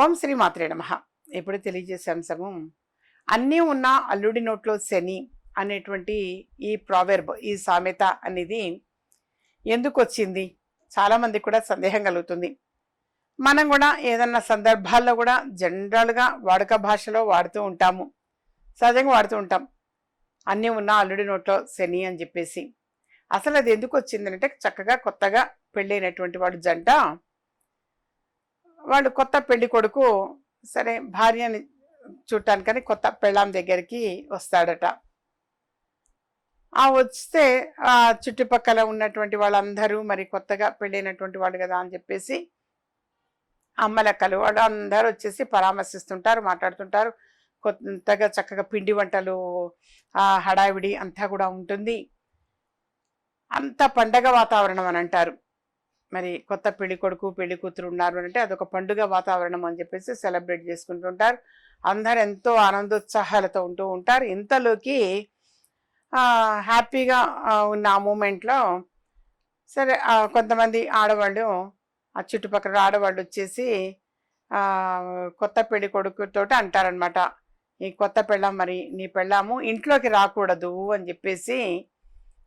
ఓం శ్రీ మాత్రే నమ. ఇప్పుడు తెలియజేసే అంశము అన్నీ ఉన్న అల్లుడి నోట్లో శని అనేటువంటి ఈ ప్రావెర్బ్ ఈ సామెత అనేది ఎందుకు వచ్చింది చాలామంది కూడా సందేహం కలుగుతుంది. మనం కూడా ఏదన్నా సందర్భాల్లో కూడా జనరల్గా వాడుక భాషలో వాడుతూ ఉంటాము. సహజంగా వాడుతూ ఉంటాం. అన్నీ ఉన్న అల్లుడి నోట్లో శని అని చెప్పేసి. అసలు అది ఎందుకు వచ్చిందంటే చక్కగా కొత్తగా పెళ్ళైనటువంటి వాడు జంట వాళ్ళు కొత్త పెళ్ళి కొడుకు సరే భార్యని చూడటానికని కొత్త పెళ్ళాం దగ్గరికి వస్తాడట. ఆ వస్తే ఆ చుట్టుపక్కల ఉన్నటువంటి వాళ్ళందరూ మరి కొత్తగా పెళ్ళైనటువంటి వాళ్ళు కదా అని చెప్పేసి అమ్మలక్కలు వాళ్ళు అందరూ వచ్చేసి పరామర్శిస్తుంటారు మాట్లాడుతుంటారు. కొత్తగా చక్కగా పిండి వంటలు ఆ హడావిడి అంతా కూడా ఉంటుంది. అంత పండగ వాతావరణం అని అంటారు. మరి కొత్త పెళ్ళి కొడుకు పెళ్ళి కూతురు ఉన్నారు అని అంటే అదొక పండుగ వాతావరణం అని చెప్పేసి సెలబ్రేట్ చేసుకుంటుంటారు. అందరు ఎంతో ఆనందోత్సాహాలతో ఉంటూ ఉంటారు. ఇంతలోకి హ్యాపీగా ఉన్న ఆ మూమెంట్లో సరే కొంతమంది ఆడవాళ్ళు ఆ చుట్టుపక్కల ఆడవాళ్ళు వచ్చేసి కొత్త పెళ్ళి కొడుకుతో అంటారనమాట ఈ కొత్త పెళ్ళాం మరి నీ పెళ్ళాము ఇంట్లోకి రాకూడదు అని చెప్పేసి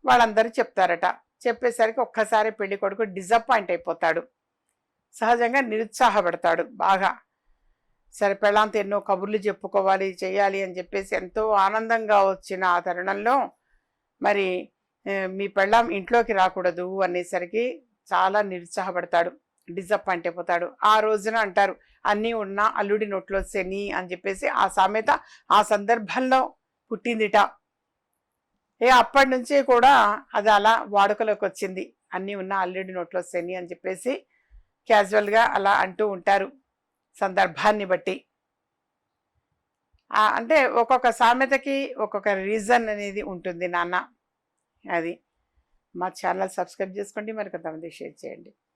వాళ్ళందరూ చెప్తారట. చెప్పేసరికి ఒక్కసారి పెళ్ళి కొడుకు డిసప్పాయింట్ అయిపోతాడు. సహజంగా నిరుత్సాహపడతాడు బాగా. సరే పెళ్ళాంత ఎన్నో కబుర్లు చెప్పుకోవాలి చేయాలి అని చెప్పేసి ఎంతో ఆనందంగా వచ్చిన ఆ తరుణంలో మరి మీ పెళ్ళాం ఇంట్లోకి రాకూడదు అనేసరికి చాలా నిరుత్సాహపడతాడు డిసప్పాయింట్ అయిపోతాడు. ఆ రోజున అంటారు అన్నీ ఉన్న అల్లుడి నోట్లో శని అని చెప్పేసి ఆ సామెత ఆ సందర్భంలో పుట్టిందిట. ఇక అప్పటి నుంచి కూడా అది అలా వాడుకలోకి వచ్చింది. అన్నీ ఉన్న అల్లుడి నోట్లో శని అని చెప్పేసి క్యాజువల్గా అలా అంటూ ఉంటారు సందర్భాన్ని బట్టి. అంటే ఒక్కొక్క సామెతకి ఒక్కొక్క రీజన్ అనేది ఉంటుంది నాన్న. అది మా ఛానల్ సబ్స్క్రైబ్ చేసుకోండి మరి కొంతమంది షేర్ చేయండి.